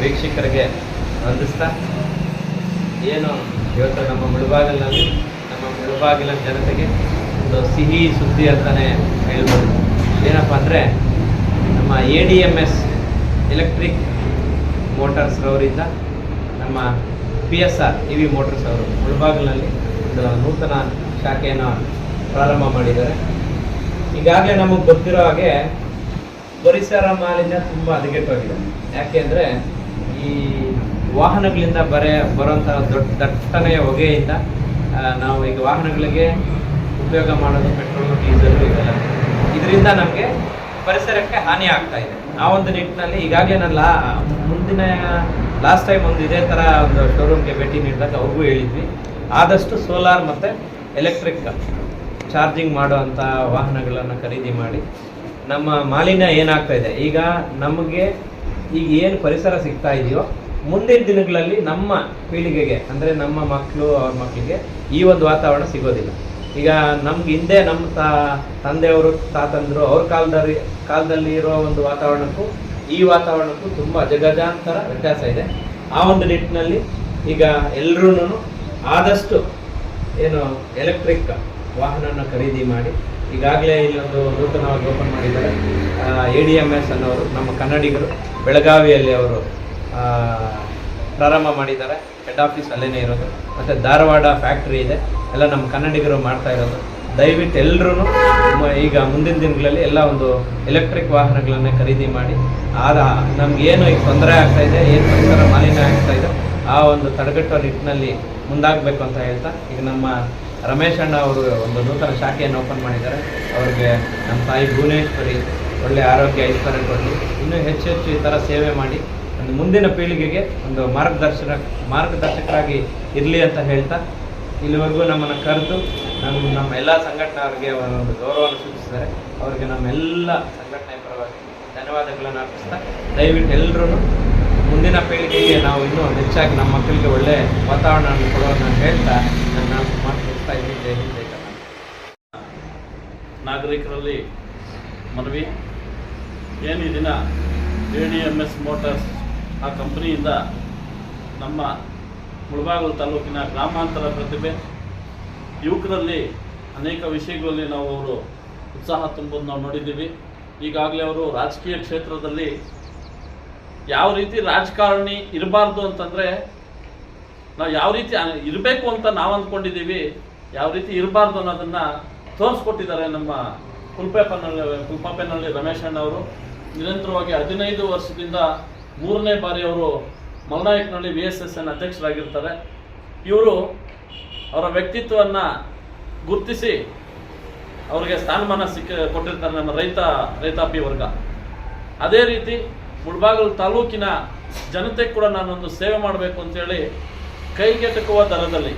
ವೀಕ್ಷಕರಿಗೆ ವಂದಿಸ್ತಾ, ಏನು ಇವತ್ತು ನಮ್ಮ ಮುಳುಬಾಗಿಲಿನಲ್ಲಿ, ನಮ್ಮ ಮುಳುಬಾಗಿಲಿನ ಜನತೆಗೆ ಒಂದು ಸಿಹಿ ಸುದ್ದಿ ಅಂತಲೇ ಹೇಳ್ಬೋದು. ಏನಪ್ಪ ಅಂದರೆ, ನಮ್ಮ A D M S electric motors ರವರಿಂದ ನಮ್ಮ P S R E V motors ಅವರು ಮುಳುಬಾಗಿಲಿನಲ್ಲಿ ಒಂದು ನೂತನ ಶಾಖೆಯನ್ನು ಪ್ರಾರಂಭ ಮಾಡಿದ್ದಾರೆ. ಈಗಾಗಲೇ ನಮಗೆ ಗೊತ್ತಿರೋ ಹಾಗೆ ಪರಿಸರ ಮಾಲಿನ್ಯ ತುಂಬ ಹದಗೆಟ್ಟೋಗಿದೆ. ಯಾಕೆಂದರೆ ಈ ವಾಹನಗಳಿಂದ ಬರೆ ಬರುವಂಥ ದೊಡ್ಡ, ದಟ್ಟನೆಯ ಹೊಗೆಯಿಂದ ನಾವು ಈಗ ವಾಹನಗಳಿಗೆ ಉಪಯೋಗ ಮಾಡೋದು ಪೆಟ್ರೋಲು, ಡೀಸೆಲ್ ಇವೆಲ್ಲ. ಇದರಿಂದ ನಮಗೆ ಪರಿಸರಕ್ಕೆ ಹಾನಿ ಆಗ್ತಾ ಇದೆ. ಆ ಒಂದು ನಿಟ್ಟಿನಲ್ಲಿ ಈಗಾಗಲೇ ನಾನು ಲಾ, ಮುಂದಿನ ಲಾಸ್ಟ್ ಟೈಮ್ ಒಂದು ಇದೇ ಥರ ಒಂದು ಶೋರೂಮ್ಗೆ ಭೇಟಿ ನೀಡಿದಾಗ ಅವ್ರಿಗೂ ಹೇಳಿದ್ವಿ. ಆದಷ್ಟು ಸೋಲಾರ್ ಮತ್ತು ಎಲೆಕ್ಟ್ರಿಕ್ ಚಾರ್ಜಿಂಗ್ ಮಾಡುವಂಥ ವಾಹನಗಳನ್ನು ಖರೀದಿ ಮಾಡಿ. ನಮ್ಮ ಮಾಲಿನ್ಯ ಏನಾಗ್ತಾ ಇದೆ? ಈಗ ನಮಗೆ ಈಗ ಏನು ಪರಿಸರ ಸಿಗ್ತಾ ಇದೆಯೋ, ಮುಂದಿನ ದಿನಗಳಲ್ಲಿ ನಮ್ಮ ಪೀಳಿಗೆಗೆ, ಅಂದರೆ ನಮ್ಮ ಮಕ್ಕಳು ಅವ್ರ ಮಕ್ಕಳಿಗೆ ಈ ಒಂದು ವಾತಾವರಣ ಸಿಗೋದಿಲ್ಲ. ಈಗ ನಮ್ಗೆ ಹಿಂದೆ ನಮ್ಮ ತಾ, ತಂದೆಯವರು, ತಾತಂದರು ಅವ್ರ ಕಾಲದಲ್ಲಿ ಕಾಲದಲ್ಲಿ ಇರೋ ಒಂದು ವಾತಾವರಣಕ್ಕೂ, ಈ ವಾತಾವರಣಕ್ಕೂ ತುಂಬ ಜಗಜಾಂತರ ವ್ಯತ್ಯಾಸ ಇದೆ. ಆ ಒಂದು ನಿಟ್ಟಿನಲ್ಲಿ ಈಗ ಎಲ್ಲರೂ ಆದಷ್ಟು ಏನು ಎಲೆಕ್ಟ್ರಿಕ್ ವಾಹನನ ಖರೀದಿ ಮಾಡಿ ಈಗಾಗಲೇ ಇಲ್ಲೊಂದು ನೂತನವಾಗಿ ಓಪನ್ ಮಾಡಿದ್ದಾರೆ. ಎ ಡಿ ಎಂ ಎಸ್ ಅನ್ನೋರು, ನಮ್ಮ ಕನ್ನಡಿಗರು, ಬೆಳಗಾವಿಯಲ್ಲಿ ಅವರು ಪ್ರಾರಂಭ ಮಾಡಿದ್ದಾರೆ. ಹೆಡ್ ಆಫೀಸ್ ಅಲ್ಲೇ ಇರೋದು. ಮತ್ತು ಧಾರವಾಡ ಫ್ಯಾಕ್ಟ್ರಿ ಇದೆ. ಎಲ್ಲ ನಮ್ಮ ಕನ್ನಡಿಗರು ಮಾಡ್ತಾ ಇರೋದು. ದಯವಿಟ್ಟು ಎಲ್ಲರೂ ಈಗ ಮುಂದಿನ ದಿನಗಳಲ್ಲಿ ಎಲ್ಲ ಒಂದು ಎಲೆಕ್ಟ್ರಿಕ್ ವಾಹನಗಳನ್ನೇ ಖರೀದಿ ಮಾಡಿ, ಆದ ನಮಗೇನು ಈಗ ತೊಂದರೆ ಆಗ್ತಾ ಇದೆ, ಏನು ಪರಿಸರ ಮಾಲಿನ್ಯ ಆಗ್ತಾ ಇದೆ, ಆ ಒಂದು ತಡೆಗಟ್ಟುವ ನಿಟ್ಟಿನಲ್ಲಿ ಮುಂದಾಗಬೇಕು ಅಂತ ಹೇಳ್ತಾ, ಈಗ ನಮ್ಮ ರಮೇಶ್ ಅಣ್ಣ ಅವರು ಒಂದು ನೂತನ ಶಾಖೆಯನ್ನು ಓಪನ್ ಮಾಡಿದ್ದಾರೆ. ಅವ್ರಿಗೆ ನಮ್ಮ ತಾಯಿ ಭುವನೇಶ್ವರಿ ಒಳ್ಳೆ ಆರೋಗ್ಯ ಐಶ್ವರ್ಯ ಕೊಡಲಿ ಇನ್ನೂ ಹೆಚ್ಚು ಹೆಚ್ಚು ಈ ಥರ ಸೇವೆ ಮಾಡಿ ಒಂದು ಮುಂದಿನ ಪೀಳಿಗೆಗೆ ಒಂದು ಮಾರ್ಗದರ್ಶನ, ಮಾರ್ಗದರ್ಶಕರಾಗಿ ಇರಲಿ ಅಂತ ಹೇಳ್ತಾ ಇಲ್ಲಿವರೆಗೂ ನಮ್ಮನ್ನು ಕರೆದು ನಮ್ಮ ನಮ್ಮ ಎಲ್ಲ ಸಂಘಟನೆಯವರಿಗೆ ಒಂದು ಗೌರವವನ್ನು ಸೂಚಿಸಿದ್ದಾರೆ. ಅವರಿಗೆ ನಮ್ಮೆಲ್ಲ ಸಂಘಟನೆ ಪರವಾಗಿ ಧನ್ಯವಾದಗಳನ್ನು ಅರ್ಪಿಸ್ತಾ, ದಯವಿಟ್ಟು ಎಲ್ಲರೂ ಮುಂದಿನ ಪೀಳಿಗೆಗೆ ನಾವು ಇನ್ನೂ ಹೆಚ್ಚಾಗಿ ನಮ್ಮ ಮಕ್ಕಳಿಗೆ ಒಳ್ಳೆಯ ವಾತಾವರಣವನ್ನು ಅಂತ ಹೇಳ್ತಾ ನನ್ನ ಮಾತು ಮುಗಿಸ್ತಾ ಇದ್ದೀನಿ ಜೈ ಹಿಂದ್ ಜೈ ನಾಗರಿಕರಲ್ಲಿ ಮನವಿ, ಏನು A D M S motors ಆ ಕಂಪ್ನಿಯಿಂದ ನಮ್ಮ ಮುಳಬಾಗಿಲು ತಾಲೂಕಿನ ಗ್ರಾಮಾಂತರ ಪ್ರತಿಭೆ, ಯುವಕರಲ್ಲಿ ಅನೇಕ ವಿಷಯಗಳಲ್ಲಿ ನಾವು ಅವರು ಉತ್ಸಾಹ ತುಂಬೋದು ನಾವು ನೋಡಿದ್ದೀವಿ. ಈಗಾಗಲೇ ಅವರು ರಾಜಕೀಯ ಕ್ಷೇತ್ರದಲ್ಲಿ ಯಾವ ರೀತಿ ರಾಜಕಾರಣಿ ಇರಬಾರ್ದು ಅಂತಂದರೆ, ನಾವು ಯಾವ ರೀತಿ ಇರಬೇಕು ಅಂತ ನಾವು ಅಂದ್ಕೊಂಡಿದ್ದೀವಿ. ಯಾವ ರೀತಿ ಇರಬಾರ್ದು ಅನ್ನೋದನ್ನ ತೋರಿಸ್ಕೊಟ್ಟಿದ್ದಾರೆ ನಮ್ಮ ಕುಲ್ಪೇಪನಲ್ಲಿ ಕುಲ್ಪಾಪೆನಲ್ಲಿ ರಮೇಶ್ ಅಣ್ಣ ಅವರು ನಿರಂತರವಾಗಿ ಹದಿನೈದು ವರ್ಷದಿಂದ ಮೂರನೇ ಬಾರಿ ಅವರು ಮಲ್ನಾಯಕ್ನಲ್ಲಿ ವಿ ಎಸ್ ಎಸ್ ಎನ್ ಅಧ್ಯಕ್ಷರಾಗಿರ್ತಾರೆ. ಇವರು ಅವರ ವ್ಯಕ್ತಿತ್ವವನ್ನು ಗುರುತಿಸಿ ಅವರಿಗೆ ಸ್ಥಾನಮಾನ ಸಿಕ್ಕ, ಕೊಟ್ಟಿರ್ತಾರೆ ನಮ್ಮ ರೈತ, ರೈತಾಪಿ ವರ್ಗ. ಅದೇ ರೀತಿ ಮುಳಬಾಗಿಲು ತಾಲೂಕಿನ ಜನತೆ ಕೂಡ ನಾನೊಂದು ಸೇವೆ ಮಾಡಬೇಕು ಅಂತೇಳಿ ಕೈಗೆಟಕುವ ದರದಲ್ಲಿ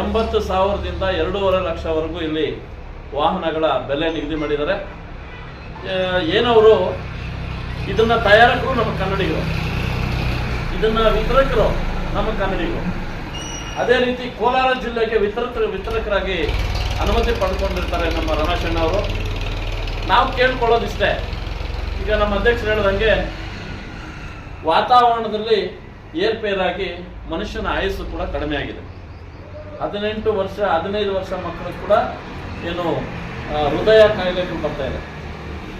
ಎಂಬತ್ತು ಸಾವಿರದಿಂದ ಎರಡೂವರೆ ಲಕ್ಷವರೆಗೂ ಇಲ್ಲಿ ವಾಹನಗಳ ಬೆಲೆ ನಿಗದಿ ಮಾಡಿದ್ದಾರೆ. ಏನವರು ಇದನ್ನು ತಯಾರಕರು ನಮ್ಮ ಕನ್ನಡಿಗರು. ಇದನ್ನು ವಿತರಕರು ನಮ್ಮ ಕನ್ನಡಿಗರು. ಅದೇ ರೀತಿ ಕೋಲಾರ ಜಿಲ್ಲೆಗೆ ವಿತರಕ, ವಿತರಕರಾಗಿ ಅನುಮತಿ ಪಡ್ಕೊಂಡಿರ್ತಾರೆ ನಮ್ಮ ರಮೇಶಣ್ಣ ಅವರು. ನಾವು ಕೇಳ್ಕೊಳ್ಳೋದಿಷ್ಟೇ. ಈಗ ನಮ್ಮ ಅಧ್ಯಕ್ಷರು ಹೇಳ್ದಂಗೆ ವಾತಾವರಣದಲ್ಲಿ ಏರ್ಪೇರಾಗಿ ಮನುಷ್ಯನ ಆಯಸ್ಸು ಕೂಡ ಕಡಿಮೆ ಆಗಿದೆ. ಹದಿನೆಂಟು ವರ್ಷ, ಹದಿನೈದು ವರ್ಷ ಮಕ್ಕಳು ಕೂಡ ಏನು ಹೃದಯ ಕಾಯಿಲೆಗಳು ಬರ್ತಾ ಇದೆ.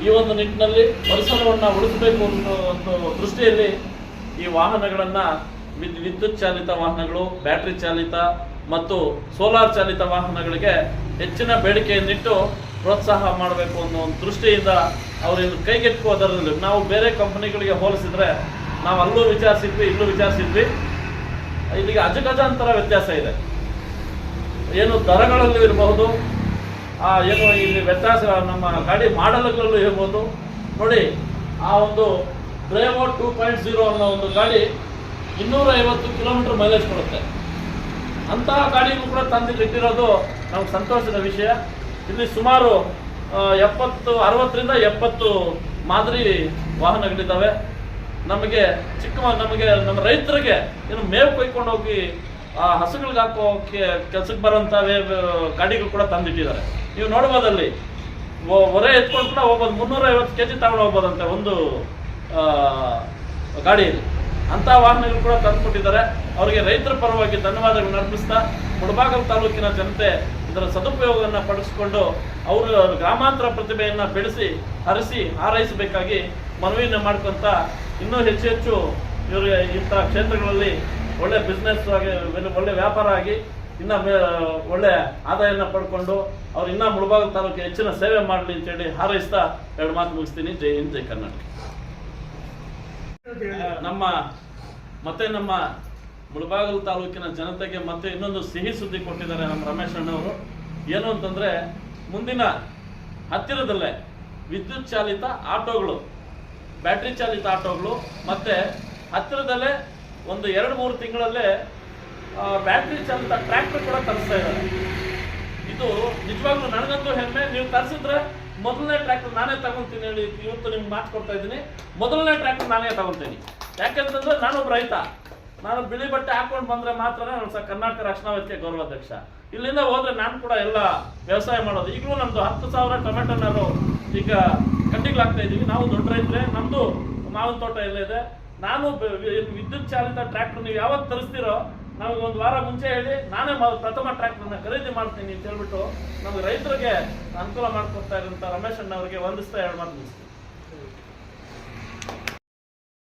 ಈ ಒಂದು ನಿಟ್ಟಿನಲ್ಲಿ ಪರಿಸರವನ್ನು ಉಳಿಸಬೇಕು ಅನ್ನೋ ಒಂದು ದೃಷ್ಟಿಯಲ್ಲಿ ಈ ವಾಹನಗಳನ್ನು ವಿದ್, ವಿದ್ಯುತ್ ಚಾಲಿತ ವಾಹನಗಳು, ಬ್ಯಾಟ್ರಿ ಚಾಲಿತ ಮತ್ತು ಸೋಲಾರ್ ಚಾಲಿತ ವಾಹನಗಳಿಗೆ ಹೆಚ್ಚಿನ ಬೇಡಿಕೆಯನ್ನಿಟ್ಟು ಪ್ರೋತ್ಸಾಹ ಮಾಡಬೇಕು ಅನ್ನೋ ಒಂದು ದೃಷ್ಟಿಯಿಂದ ಅವರು ಇನ್ನು ಕೈಗೆಟುಕುವ ದರದಲ್ಲಿ ನಾವು ಬೇರೆ ಕಂಪನಿಗಳಿಗೆ ಹೋಲಿಸಿದ್ರೆ ನಾವು ಅಲ್ಲೂ ವಿಚಾರಿಸಿದ್ವಿ, ಇಲ್ಲೂ ವಿಚಾರಿಸಿದ್ವಿ. ಇಲ್ಲಿಗೆ ಅಜಗಜಾಂತರ ವ್ಯತ್ಯಾಸ ಇದೆ. ಏನು ದರಗಳಲ್ಲೂ ಇರಬಹುದು, ಆ ಏನು ಇಲ್ಲಿ ವ್ಯತ್ಯಾಸ ನಮ್ಮ ಗಾಡಿ ಮಾಡಲ್ಗಳಲ್ಲೂ ಇರ್ಬೋದು ನೋಡಿ, ಆ ಒಂದು ಡ್ರೈವರ್ ಟೂ ಪಾಯಿಂಟ್ ಜೀರೋ ಅನ್ನೋ ಒಂದು ಗಾಡಿ ಇನ್ನೂರ ಐವತ್ತು ಕಿಲೋಮೀಟರ್ ಮೈಲೇಜ್ ಕೊಡುತ್ತೆ. ಅಂತಹ ಗಾಡಿಗೂ ಕೂಡ ತಂದು ಇಟ್ಟಿರೋದು ನಮ್ಗೆ ಸಂತೋಷದ ವಿಷಯ. ಇಲ್ಲಿ ಸುಮಾರು ಎಪ್ಪತ್ತು, ಅರವತ್ತರಿಂದ ಎಪ್ಪತ್ತು ಮಾದರಿ ವಾಹನಗಳಿದ್ದಾವೆ. ನಮಗೆ ಚಿಕ್ಕ, ನಮಗೆ ನಮ್ಮ ರೈತರಿಗೆ ಏನು ಮೇವು ಕೊಯ್ಕೊಂಡು ಹೋಗಿ ಆ ಹಸುಗಳಿಗೆ ಹಾಕೋಕೆ ಕೆಲಸಕ್ಕೆ ಬರೋಂಥ ಗಾಡಿಗಳು ಕೂಡ ತಂದಿಟ್ಟಿದ್ದಾರೆ. ನೀವು ನೋಡ್ಬೋದಲ್ಲಿ ಹೊರೆ ಎತ್ಕೊಂಡು ಕೂಡ ಹೋಗ್ಬೋದು. ಮುನ್ನೂರ ಐವತ್ತು ಕೆ ಜಿ ತಗೊಂಡು ಹೋಗ್ಬೋದಂತೆ ಒಂದು ಗಾಡಿಯಲ್ಲಿ. ಅಂತ ವಾಹನಗಳು ಕೂಡ ತಂದುಕೊಟ್ಟಿದ್ದಾರೆ. ಅವರಿಗೆ ರೈತರ ಪರವಾಗಿ ಧನ್ಯವಾದಗಳನ್ನು ಅರ್ಪಿಸ್ತಾ, ಕುಡಬಾಗಲ್ ತಾಲೂಕಿನ ಜನತೆ ಇದರ ಸದುಪಯೋಗವನ್ನು ಪಡಿಸಿಕೊಂಡು ಅವರು ಗ್ರಾಮಾಂತರ ಪ್ರತಿಭೆಯನ್ನು ಬೆಳೆಸಿ, ಹರಿಸಿ, ಹಾರೈಸಬೇಕಾಗಿ ಮನವಿಯನ್ನು ಮಾಡ್ಕೊಂತ ಇನ್ನೂ ಹೆಚ್ಚು ಹೆಚ್ಚು ಇವರಿಗೆ ಇಂಥ ಕ್ಷೇತ್ರಗಳಲ್ಲಿ ಒಳ್ಳೆ ಬಿಸ್ನೆಸ್ ಆಗಿ, ಒಳ್ಳೆ ವ್ಯಾಪಾರ ಆಗಿ ಇನ್ನ ಒಳ್ಳೆ ಆದಾಯನ ಪಡ್ಕೊಂಡು ಅವ್ರು ಇನ್ನ ಮುಳಬಾಗ ತಾಲೂಕು ಹೆಚ್ಚಿನ ಸೇವೆ ಮಾಡಲಿ ಅಂತೇಳಿ ಹಾರೈಸ್ತಾ ಎರಡು ಮಾತು ಮುಗಿಸ್ತೀನಿ. ಜೈ ಹಿಂದ್, ಜೈ ಕರ್ನಾಟಕ. ನಮ್ಮ ಮತ್ತೆ ನಮ್ಮ ಮುಳಬಾಗಲು ತಾಲೂಕಿನ ಜನತೆಗೆ ಮತ್ತೆ ಇನ್ನೊಂದು ಸಿಹಿ ಸುದ್ದಿ ಕೊಟ್ಟಿದ್ದಾರೆ ನಮ್ಮ ರಮೇಶ್ ಅಣ್ಣವರು. ಏನು ಅಂತಂದ್ರೆ ಮುಂದಿನ ಹತ್ತಿರದಲ್ಲೇ ವಿದ್ಯುತ್ ಚಾಲಿತ ಆಟೋಗಳು, ಬ್ಯಾಟ್ರಿ ಚಾಲಿತ ಆಟೋಗಳು ಮತ್ತೆ ಹತ್ತಿರದಲ್ಲೇ ಒಂದು ಎರಡು ಮೂರು ತಿಂಗಳಲ್ಲೇ ಬ್ಯಾಟ್ರಿ ಚಾಲಿತ ಟ್ರ್ಯಾಕ್ಟರ್ ಕೂಡ ತರಿಸ್ತಾ ಇದ್ದಾರೆ. ಇದು ನಿಜವಾಗ್ಲೂ ನನಗಂತೂ ಹೆಮ್ಮೆ. ನೀವು ತರಿಸಿದ್ರೆ ಮೊದಲನೇ ಟ್ರ್ಯಾಕ್ಟರ್ ನಾನೇ ತಗೊಂತೀನಿ ಹೇಳಿ ಇವತ್ತು ನಿಮ್ಗೆ ಮಾತು ಕೊಡ್ತಾ ಇದ್ದೀನಿ. ಮೊದಲನೇ ಟ್ರ್ಯಾಕ್ಟರ್ ನಾನೇ ತಗೊಂತೀನಿ. ಯಾಕೆಂತಂದ್ರೆ ನಾನೊಬ್ಬ ರೈತ. ನಾನು ಬಿಳಿ ಬಟ್ಟೆ ಹಾಕೊಂಡು ಬಂದ್ರೆ ಮಾತ್ರ ನಾನು ಸ ಕರ್ನಾಟಕ ರಕ್ಷಣಾ ವೇದಿಕೆ ಗೌರವಾಧ್ಯಕ್ಷ ಇಲ್ಲಿಂದ ಹೋದ್ರೆ ನಾನು ಕೂಡ ಎಲ್ಲ ವ್ಯವಸಾಯ ಮಾಡೋದು. ಈಗಲೂ ನಮ್ದು ಹತ್ತು ಸಾವಿರ ಟೊಮೆಟೊ ನಾನು ಈಗ ಕಡ್ಡಿಗಳಾಗ್ತಾ ಇದ್ದೀವಿ. ನಾವು ದೊಡ್ಡ ರೈತರೇ. ನಮ್ದು ಮಾವಿನ ತೋಟ ಎಲ್ಲ ಇದೆ. ನಾನು ವಿದ್ಯುತ್ ಚಾಲಿತ ಟ್ರ್ಯಾಕ್ಟರ್ ನೀವು ಯಾವತ್ತು ತರಿಸ್ತೀರೋ, ನಮಗೆ ಒಂದು ವಾರ ಮುಂಚೆ ಹೇಳಿ, ನಾನೇ ಪ್ರಥಮ ಟ್ರ್ಯಾಕ್ಟರ್ನ ಖರೀದಿ ಮಾಡ್ತೀನಿ ಅಂತ ಹೇಳ್ಬಿಟ್ಟು ನಮ್ಗೆ ರೈತರಿಗೆ ಅನುಕೂಲ ಮಾಡಿಕೊಡ್ತಾ ಇರುವಂತ ರಮೇಶ್ ಅಣ್ಣ ಅವರಿಗೆ ವಂದಿಸ್ತಾ ಎರಡು ಮಾತು